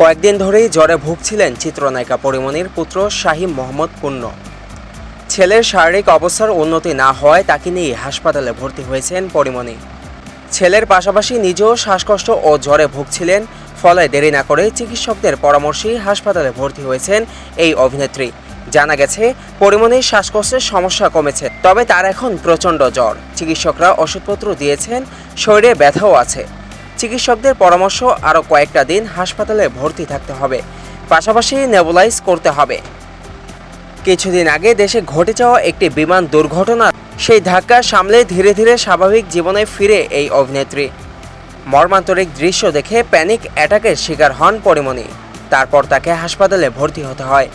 কয়েকদিন ধরেই জ্বরে ভুগছিলেন চিত্রনায়িকা পরিমণির পুত্র শাহিম মোহাম্মদ পূর্ণ ছেলের শারীরিক অবস্থার উন্নতি না হওয়ায় তাকে নিয়ে হাসপাতালে ভর্তি হয়েছেন পরিমণি ছেলের পাশাপাশি নিজেও শ্বাসকষ্ট ও জ্বরে ভুগছিলেন, ফলে দেরি না করে চিকিৎসকদের পরামর্শেই হাসপাতালে ভর্তি হয়েছেন এই অভিনেত্রী। জানা গেছে পরিমণির শ্বাসকষ্টের সমস্যা কমেছে, তবে তার এখন প্রচণ্ড জ্বর। চিকিৎসকরা ওষুধপত্র দিয়েছেন, শরীরে ব্যথাও আছে। চিকিৎসকদের পরামর্শ আরও কয়েকটা দিন হাসপাতালে ভর্তি থাকতে হবে। পাশাপাশি নেবুলাইজ করতে হবে। কিছুদিন আগে দেশে ঘটে যাওয়া একটি বিমান দুর্ঘটনা, সেই ধাক্কা সামলে ধীরে ধীরে স্বাভাবিক জীবনে ফিরে এই অভিনেত্রী। মর্মান্তরিক দৃশ্য দেখে প্যানিক অ্যাটাকের শিকার হন পরিমণি। তারপর তাকে হাসপাতালে ভর্তি হতে হয়।